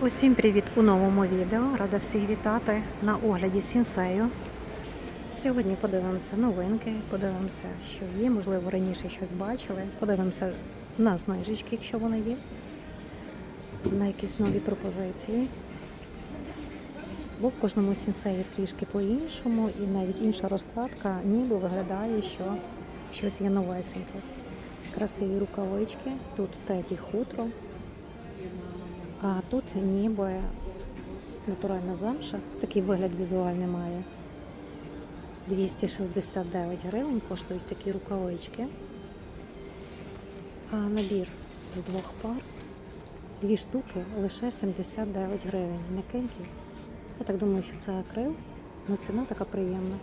Усім привіт у новому відео. Рада всіх вітати на огляді Сінсею. Сьогодні подивимося новинки, подивимося, що є, можливо, раніше щось бачили. Подивимося на знижечки, якщо вони є, на якісь нові пропозиції. Бо в кожному сінсеї трішки по-іншому, і навіть інша розкладка ніби виглядає, що щось є новесеньке. Красиві рукавички, тут теті хутро, а тут ніби натуральна замша, такий вигляд візуальний має. 269 гривень коштують такі рукавички. А набір з двох пар, дві штуки лише 79 гривень. М'якенький. Я так думаю, що це акрил, але ціна така приємна.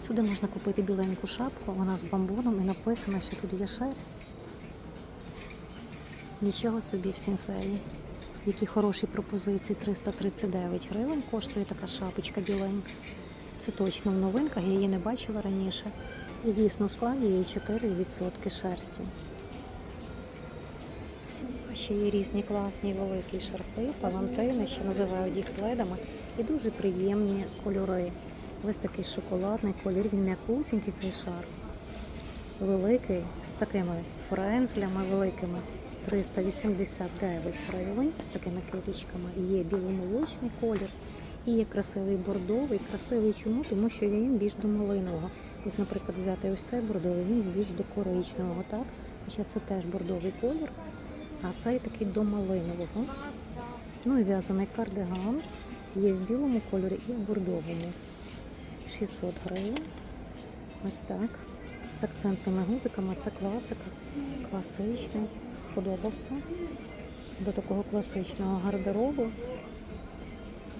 Сюди можна купити біленьку шапку, вона з бамбоном і написано, що тут є шерсть. Нічого собі в сінсеї. Які хороші пропозиції 339 гривень коштує така шапочка біленька. Це точно в новинках, я її не бачила раніше. І дійсно в складі є 4% шерсті. Ще є різні класні великі шарфи, палантини, що називають їх пледами, і дуже приємні кольори. Ось такий шоколадний колір, він м'якусінький цей шар. Великий, з такими френзлями великими. 389 гривень з такими китичками. Є біломолочний колір і є красивий бордовий. Красивий чому? Тому що він більш до малинового. Ось, наприклад, взяти ось цей бордовий, він більш до коричневого, так? Хоча це теж бордовий колір, а цей такий до малинового. Ну і в'язаний кардиган є в білому кольорі і в бордовому. 600 гривень. Ось так. З акцентними гудзиками це класика. Класичний. Сподобався. До такого класичного гардеробу.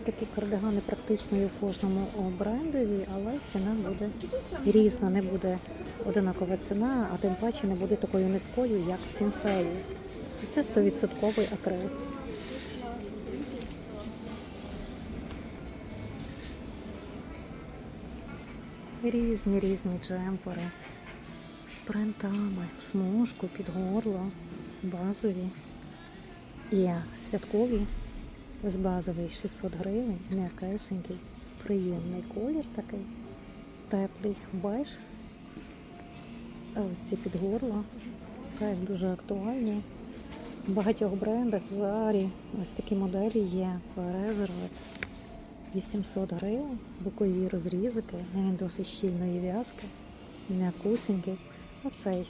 Такі кардигани практично є в кожному брендові, але ціна буде різна, не буде одинакова ціна, а тим паче не буде такою низькою, як в сінсеї. І це 100% акрил. Різні різні джемпери з принтами, смужку, під горло, базові і святкові з базовий 600 гривень, м'якесенький, приємний колір такий, теплий беж. Ось ці під горло теж дуже актуальні. В багатьох брендах в Зарі ось такі моделі є Резервет. 800 гривень, бокові розрізики, він досить щільної в'язки, м'якусенький. Оцей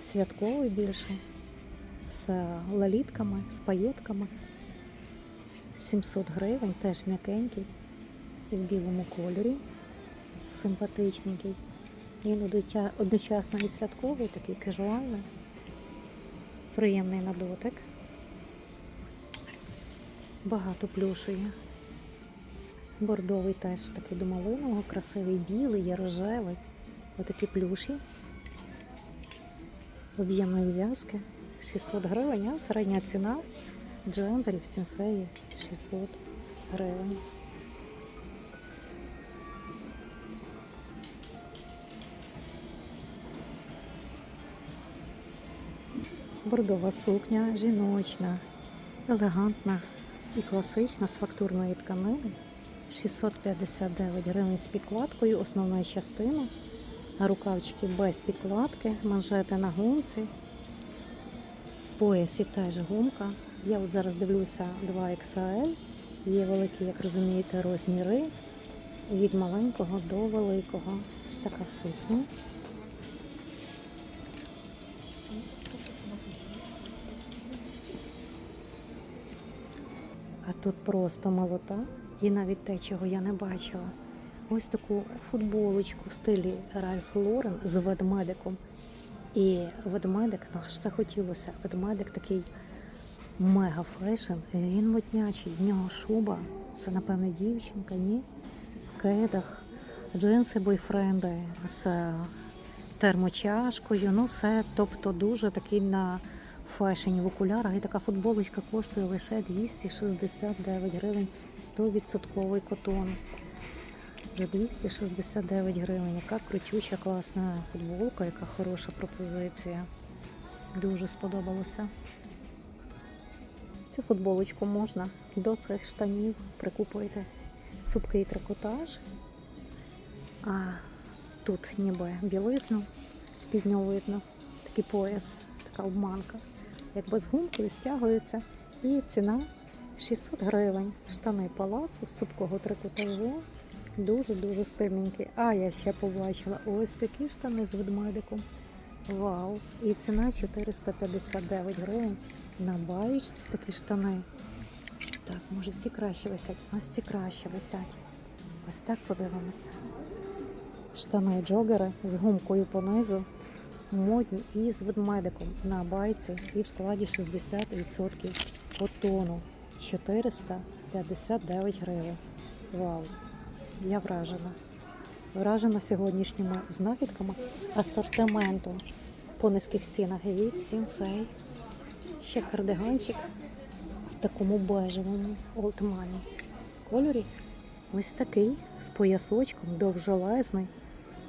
святковий більше, з лалітками, з паєтками. 700 гривень, теж м'якенький і в білому кольорі, симпатичненький. Він одноча- одночасно і святковий, такий кажуальний, приємний на дотик. Багато плюшу є. Бордовий теж такий до малинового, красивий білий, є рожевий. Отакі плюші. Об'ємної в'язки 600 гривень, а середня ціна джемперів в сінсеї 600 гривень. Бордова сукня, жіночна, елегантна і класична з фактурної тканини. 659 гривень з підкладкою, основна частина. Рукавчики без підкладки, манжети на гумці. В поясі теж гумка. Я от зараз дивлюся 2XL. Є великі, як розумієте, розміри від маленького до великого. Ось така сукня. А тут просто молота. І навіть те, чого я не бачила. Ось таку футболочку в стилі Ральф Лорен з ведмедиком. І ведмедик, аж захотілося. Ведмедик такий мега фешн. Він моднячий, в нього шуба. Це, напевне, дівчинка, ні? В кедах, джинси бойфренди з термочашкою. Ну, все, тобто дуже такий на фешені в окулярах. І така футболочка коштує лише 269 гривень 100% котон. За 269 гривень. Яка крутюча, класна футболка, яка хороша пропозиція. Дуже сподобалося. цю футболочку можна до цих штанів прикупити цупкий трикотаж. А тут ніби білизну спідньо видно, такий пояс, така обманка. Якби з гумкою стягується. І ціна 600 гривень. Штани палацу з цупкого трикотажу. Дуже-дуже стильненькі. А я ще побачила ось такі штани з ведмедиком. Вау! І ціна 459 гривень. На баєчці такі штани. Так, може ці краще висять. Ось ці краще висять. Ось так подивимося. Штани джогери з гумкою понизу. Модні і з ведмедиком на байці і в складі 60% котону. 459 гривень. Вау! Я вражена. Вражена сьогоднішніми знахідками асортименту по низьких цінах. Гейт, сінсей. Ще кардиганчик в такому бежевому олдмані кольорі. Ось такий з поясочком довжелезний.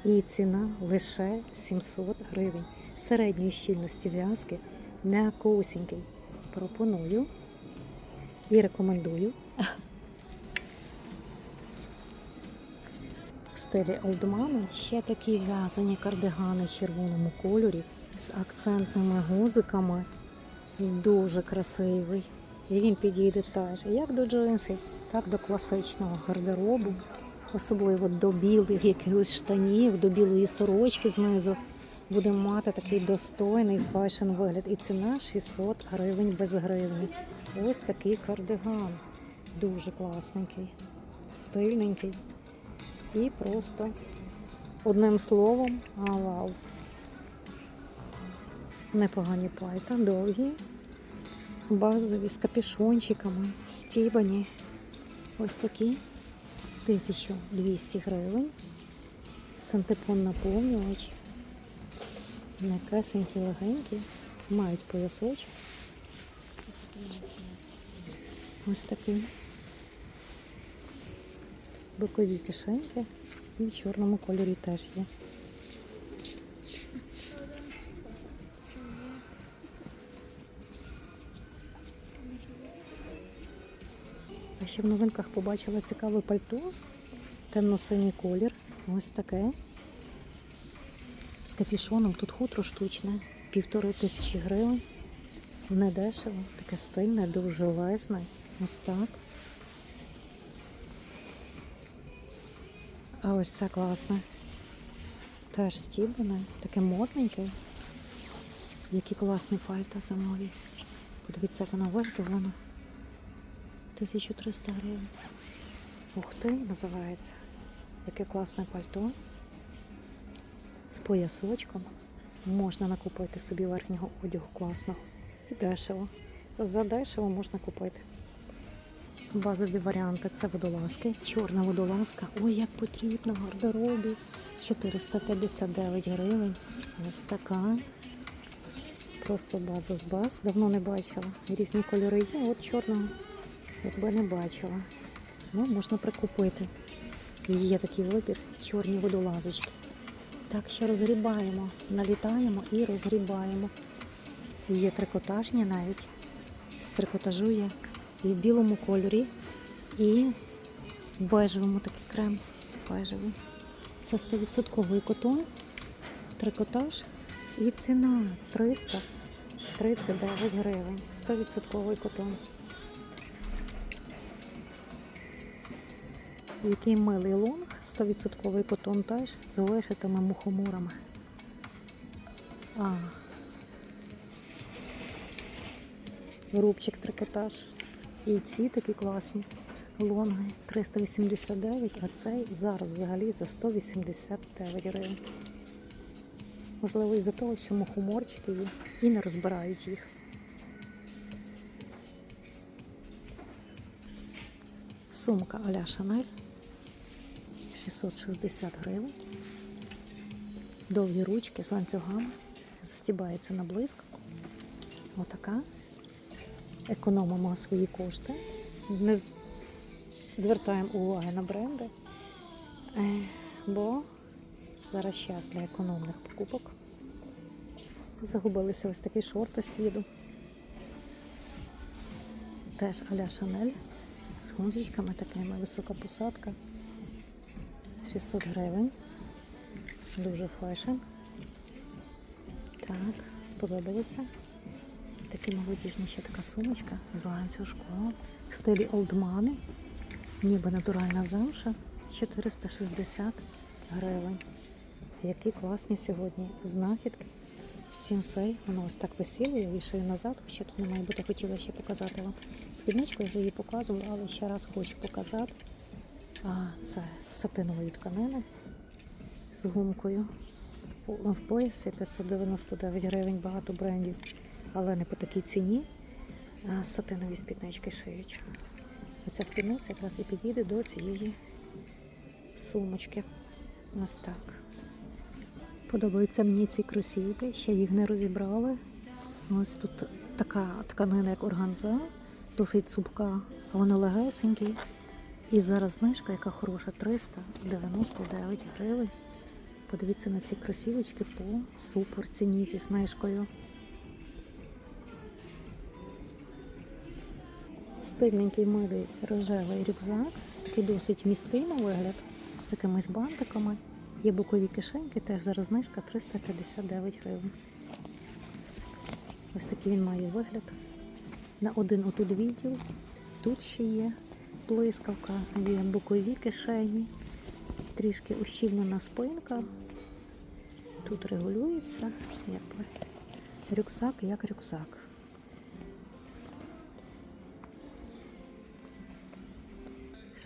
І ціна лише 700 гривень. Середньої щільності в'язки м'якосінький. Пропоную і рекомендую. Стилі олдману ще такі в'язані кардигани в червоному кольорі з акцентними гудзиками. Дуже красивий. І він підійде теж як до джинсів, так до класичного гардеробу, особливо до білих якихось штанів, до білої сорочки знизу. Буде мати такий достойний фешн вигляд. І ціна 600 гривень без гривні. Ось такий кардиган. Дуже класненький, стильненький. І просто одним словом, вау. Непогані пайта, довгі, базові з капюшончиками, стібані. Ось такі 1200 гривень. Синтепон наповнювач. М'якесенькі, легенькі, мають поясочок. Ось такий. Бокові кишеньки і в чорному кольорі теж є. А ще в новинках побачила цікаве пальто, темно-синій колір. Ось таке. З капішоном тут хутро штучне, півтори тисячі гривень. Не дешево, таке стильне, довжелезне. Ось так. А ось це класне. Теж стібане, таке модненьке. Які класні пальта зимові. Подивіться, як воно виготовлено. 1300 гривень. Ух ти, називається. Яке класне пальто. З поясочком. Можна накупити собі верхнього одягу класного. І дешево. За дешево можна купити. Базові варіанти це водолазки. Чорна водолазка. Ой, як потрібно в гардеробі. 459 гривень. Ось така. Просто база з баз. Давно не бачила. Різні кольори є. От чорного, якби не бачила. Ну, можна прикупити. Є такий вибір, чорні водолазочки. Так, ще розгрібаємо, налітаємо і розгрібаємо. Є трикотажні навіть. З є і в білому кольорі, і в бежевому такий крем. Бежевий. Це 100% котон, трикотаж і ціна 339 гривень. 100% котон. Який милий лонг, 100% котон теж з вишитими мухоморами. А. Рубчик трикотаж. І ці такі класні лонги 389, а цей зараз взагалі за 189 гривень. Можливо, із-за того, що мухоморчики є і не розбирають їх. Сумка а-ля Шанель 660 гривень. Довгі ручки з ланцюгами. Застібається на блиск. Отака. Економимо свої кошти. Не звертаємо уваги на бренди. Е, Бо зараз час для економних покупок. Загубилися ось такі шорти з твіду. теж аля Шанель з гунзичками такими, висока посадка. 600 гривень. Дуже фешн. Так, сподобалося. Такий молодіжний ще така сумочка з ланцюжком в стилі Money. Ніби натуральна замша 460 гривень. Які класні сьогодні знахідки. Сінсей, воно ось так висіло, я вішаю назад, ще тут не має бути, хотіла ще показати вам. Спідничку я вже її показувала, але ще раз хочу показати. А, це з сатинової тканини з гумкою. В поясі 599 гривень, багато брендів, але не по такій ціні. Сатинові спіднички шиють. Оця спідниця якраз і підійде до цієї сумочки. Ось так. Подобаються мені ці кросівки, ще їх не розібрали. Ось тут така тканина, як органза, досить цупка, вона легесенькі. І зараз знижка, яка хороша, 399 гривень. Подивіться на ці кросівочки по супер зі знижкою. Стильненький милий рожевий рюкзак, такий досить місткий на вигляд, з якимись бантиками. Є бокові кишеньки, теж зараз знижка 359 гривень. Ось такий він має вигляд. На один отут відділ. Тут ще є блискавка, є бокові кишені, трішки ущільнена спинка. Тут регулюється, якби рюкзак як рюкзак.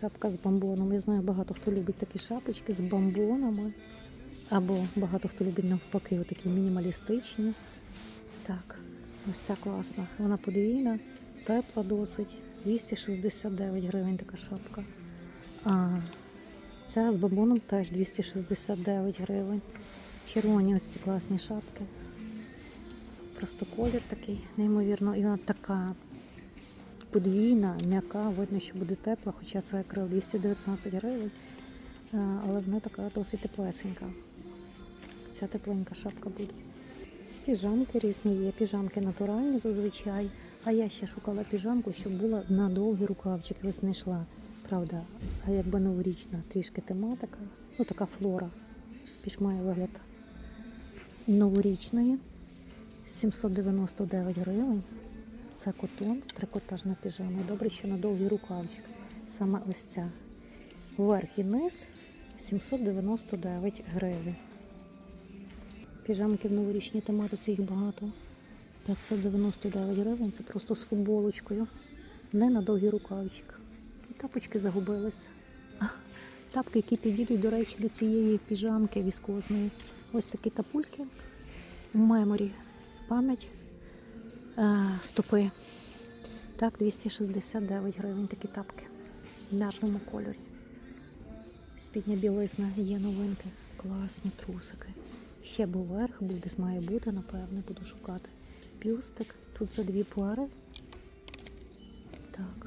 Шапка з бомбоном. Я знаю, багато хто любить такі шапочки з бомбонами. Або багато хто любить навпаки, отакі мінімалістичні. Так, ось ця класна. Вона подвійна, тепла досить. 269 гривень така шапка. А ця з бомбоном теж 269 гривень. Червоні ось ці класні шапки. Просто колір такий, неймовірно. І вона така подвійна, м'яка, видно, що буде тепла, хоча це акрил 219 гривень, але вона така досить теплесенька. Ця тепленька шапка буде. Піжамки різні є, піжамки натуральні зазвичай. А я ще шукала піжамку, щоб була на довгі рукавчики, ось знайшла. Правда, а якби новорічна трішки тематика, ну така флора. Піш має вигляд новорічної. 799 гривень. Це котон, трикотажна піжама. Добре, що на довгий рукавчик. Саме ось ця. Верх і низ 799 гривень. Піжамки в новорічній тематиці їх багато. 599 гривень це просто з футболочкою. Не на довгий рукавчик. І тапочки загубилися. Тапки, які підійдуть, до речі, до цієї піжамки віскозної. Ось такі тапульки меморі. Пам'ять стопи. Так, 269 гривень такі тапки в м'ятному кольорі. Спідня білизна є новинки. Класні трусики. Ще був верх, буде, має бути, напевне, буду шукати. Бюстик. Тут за дві пари. Так.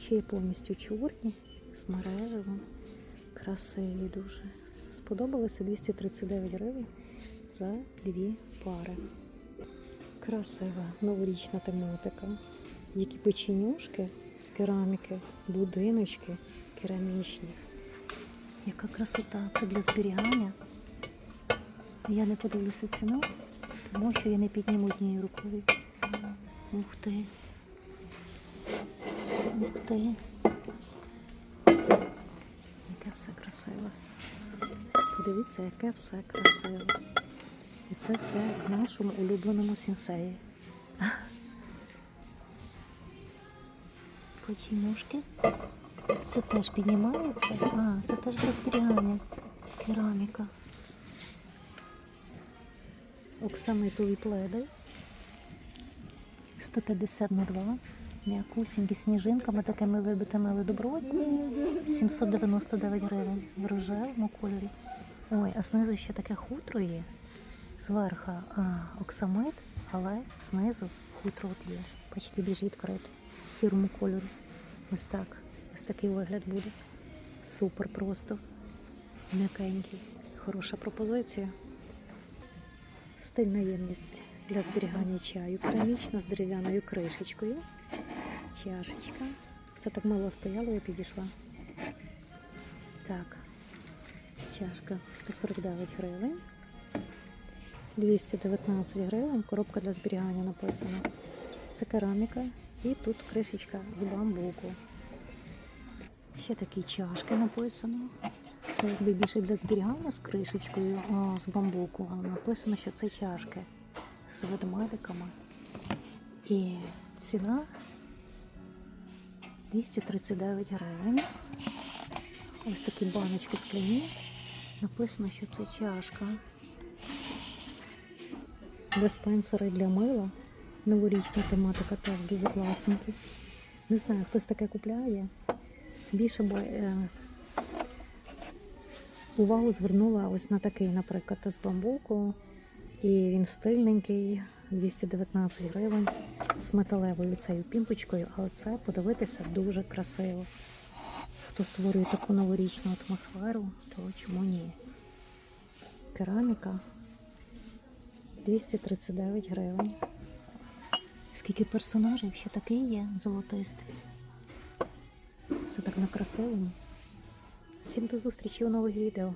Ще є повністю чорні, з мережевим. Красиві дуже. Сподобалося 239 гривень за дві пари. Красива новорічна тематика. Які печенюшки з кераміки, будиночки керамічні. Яка красота, це для зберігання. Я не подивлюся ціну, тому що я не підніму однією рукою. Ух ти. Ух ти. Яке все красиве. Подивіться, яке все красиве. І це все в нашому улюбленому сінсеї. Почімушки. Це теж піднімається. А, це теж для зберігання. Кераміка. Оксамитові пледи. 150 на 2. М'якусінькі сніжинками, такими вибитими, але добротні. 799 гривень в рожевому кольорі. Ой, а знизу ще таке хутро є. Зверху оксамит, але знизу хутро от є. Бачите, більш відкрите. В сірому кольорі. Ось так. Ось такий вигляд буде. Супер просто. М'якенький. Хороша пропозиція. Стильна ємність для зберігання чаю. Керамічна з дерев'яною кришечкою. чашечка. Все так мило стояло, я підійшла. Так, чашка 149 гривень. 219 гривень, коробка для зберігання написано. Це кераміка і тут кришечка з бамбуку. Ще такі чашки написано. Це якби більше для зберігання з кришечкою а, з бамбуку, але написано, що це чашки з ведмедиками. І ціна 239 гривень. Ось такі баночки скляні. Написано, що це чашка. Диспенсери для мила. Новорічна тематика теж дуже класненькі. Не знаю, хтось таке купляє. Більше бо е, увагу звернула ось на такий, наприклад, з бамбуку. І він стильненький, 219 гривень з металевою цією пімпочкою, але це подивитися дуже красиво. Хто створює таку новорічну атмосферу, то чому ні? Кераміка 239 гривень. Скільки персонажів ще такий є золотистий. Все так на красивому. Всім до зустрічі у нових відео.